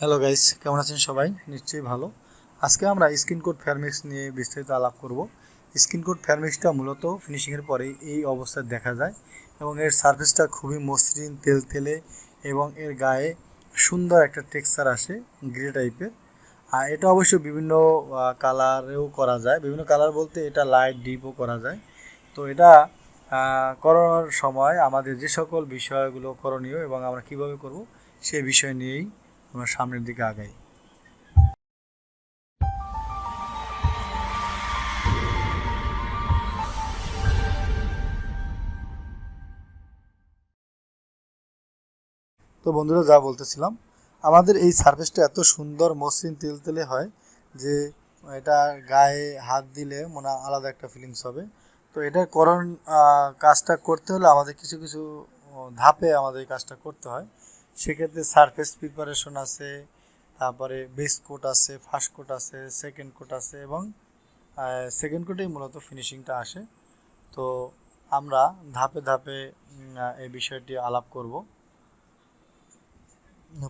Hello guys কেমন আছেন সবাই? নিশ্চয়ই ভালো। আজকে আমরা স্কিন কোড ফেয়ারমিক্স নিয়ে বিস্তারিত আলাপ করব। স্কিন কোড ফেয়ারমিক্সটা মূলত ফিনিশিংয়ের পরেই এই অবস্থায় দেখা যায় এবং এর সারফেসটা খুবই মসৃণ, তেল তেলে এবং এর গায়ে সুন্দর একটা টেক্সচার আসে গ্রে টাইপের আর এটা অবশ্য বিভিন্ন কালারেও করা যায়। বিভিন্ন কালার বলতে এটা লাইট ডিপও করা যায়। তো এটা করার সময় আমাদের যে সকল বিষয়গুলো করণীয় এবং আমরা কীভাবে করব সেই বিষয় নিয়েই আমরা সামনের দিকে আগাই। তো বন্ধুরা, যা বলতেছিলাম, আমাদের এই সার্ফেসটা এত সুন্দর মসৃণ তেলতেলে হয় যে এটা গায়ে হাত দিলে মনে আলাদা একটা ফিলিংস হবে। তো এটার করণ কাজটা করতে হলে আমাদের কিছু কিছু ধাপে আমাদের কাজটা করতে হয়। সেক্ষেত্রে সারফেস প্রিপারেশন আছে, তারপরে বেস কোট আছে ফার্স্ট কোট আছে সেকেন্ড কোট আছে এবং সেকেন্ড কোটেই মূলত ফিনিশিংটা আসে। তো আমরা ধাপে ধাপে এই বিষয়টি আলাপ করব।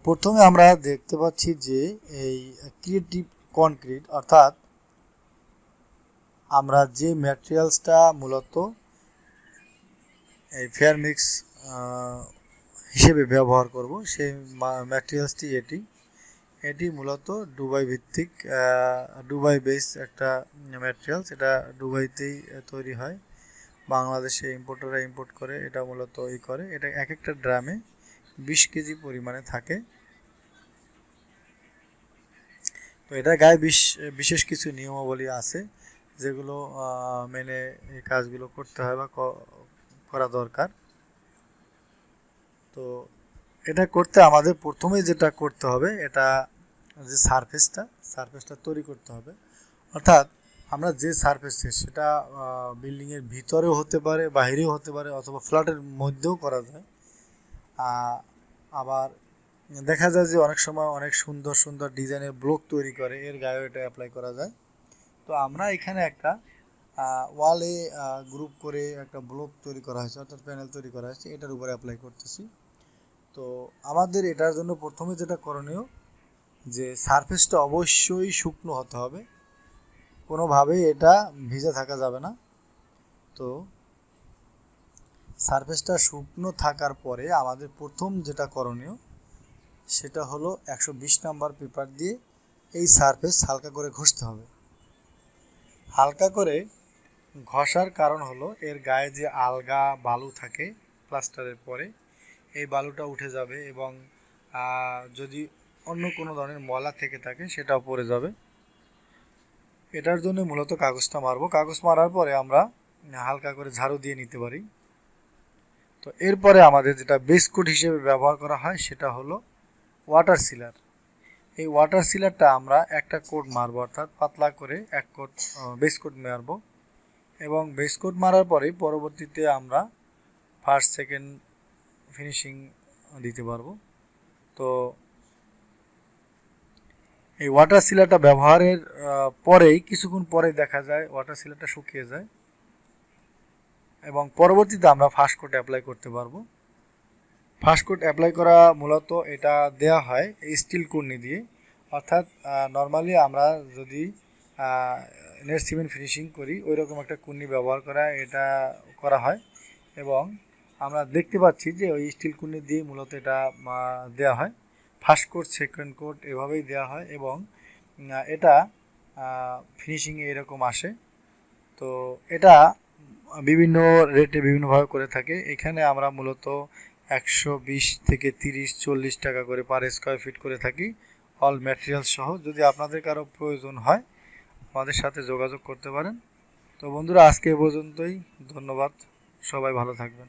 প্রথমে আমরা দেখতে পাচ্ছি যে এই ক্রিয়েটিভ কনক্রিট অর্থাৎ আমরা যে ম্যাটেরিয়ালসটা মূলত এই ফেয়ার মিক্স হিসেবে ব্যবহার করব। সেই ম্যাটেরিয়ালসটি এটি। এটি মূলত দুবাই ভিত্তিক দুবাই বেস একটা ম্যাটেরিয়ালস এটা দুবাইতেই তৈরি হয়। বাংলাদেশে ইম্পোর্টাররা ইম্পোর্ট করে, এটা মূলত ই করে। এটা এক একটা ড্রামে বিশ কেজি পরিমাণে থাকে। তো এটা গায়ে বিশ, বিশেষ কিছু নিয়মাবলী আছে, যেগুলো মেনে এই কাজগুলো করতে হয় বা করা দরকার। তো এটা করতে আমাদের প্রথমে যেটা করতে হবে, এটা যে সারফেসটা সারফেসটা তৈরি করতে হবে। অর্থাৎ আমরা যে সারফেসে সেটা বিল্ডিংয়ের ভিতরেও হতে পারে বাইরেও হতে পারে, অথবা ফ্ল্যাটের মধ্যেও করা যায়। আবার দেখা যায় যে অনেক সময় অনেক সুন্দর সুন্দর ডিজাইনের ব্লক তৈরি করে, এর গায়েও এটা অ্যাপ্লাই করা যায়। তো আমরা এখানে একটা ওয়ালে গ্রুপ করে একটা ব্লক তৈরি করা হয়েছে, অর্থাৎ প্যানেল তৈরি করা হয়েছে, এটার উপরে অ্যাপ্লাই করতেছি। তো আমাদের এটার জন্য প্রথমে যেটা করণীয় যে সারফেসটা অবশ্যই শুকনো হতে হবে। কোনোভাবেই এটা ভিজে থাকা যাবে না। তো সারফেসটা শুকনো থাকার পরে আমাদের প্রথম যেটা করণীয় সেটা হলো একশো বিশ নাম্বার পেপার দিয়ে এই সারফেস হালকা করে ঘষতে হবে। হালকা করে ঘষার কারণ হলো এর গায়ে যে আলগা বালু থাকে প্লাস্টারের পরে এই বালুটা উঠে যাবে এবং যদি অন্য কোনো ধরনের ময়লা থেকে থাকে সেটাও পড়ে যাবে। এটার জন্য মূলত কাগজটা মারবো। কাগজ মারার পরে আমরা হালকা করে ঝাড়ু দিয়ে নিতে পারি। তো এরপরে আমাদের যেটা বেস কোট হিসেবে ব্যবহার করা হয় সেটা হলো ওয়াটার সিলার। এই ওয়াটার সিলারটা আমরা একটা কোট মারবো, অর্থাৎ পাতলা করে এক কোট বেস কোট মারবো। এবং বেস কোট মারার পরে পরবর্তীতে আমরা ফার্স্ট, সেকেন্ড ফিনিশিং দিতে পারব। তো এই ওয়াটার সিলারটা ব্যবহারের পরেই, কিছুক্ষণ পরে দেখা যায় ওয়াটার সিলারটা শুকিয়ে যায়। এবং পরবর্তীতে আমরা ফার্স্ট কোট অ্যাপ্লাই করতে পারব। ফার্স্ট কোট অ্যাপ্লাই করা মূলত এটা দেয়া হয় এই স্টিল কুর্নি দিয়ে। অর্থাৎ নর্মালি আমরা যদি নেট সিমেন্ট ফিনিশিং করি ওই রকম একটা কুর্নি ব্যবহার করা, এটা করা হয়। এবং আমরা দেখতে পাচ্ছি যে ওই স্টিল কুর্নি দিয়ে মূলত এটা দেয়া হয়। ফার্স্ট কোট সেকেন্ড কোট এভাবেই দেওয়া হয় এবং এটা ফিনিশিংয়ে এরকম আসে। তো এটা বিভিন্ন রেটে বিভিন্নভাবে করে থাকে। এখানে আমরা মূলত একশো বিশ থেকে তিরিশ, চল্লিশ টাকা করে পার স্কোয়ার ফিট করে থাকি। অল ম্যাটেরিয়াল সহ। যদি আপনাদের কারও প্রয়োজন হয়, আমাদের সাথে যোগাযোগ করতে পারেন। তো বন্ধুরা, আজকে এ পর্যন্তই। ধন্যবাদ। সবাই ভালো থাকবেন।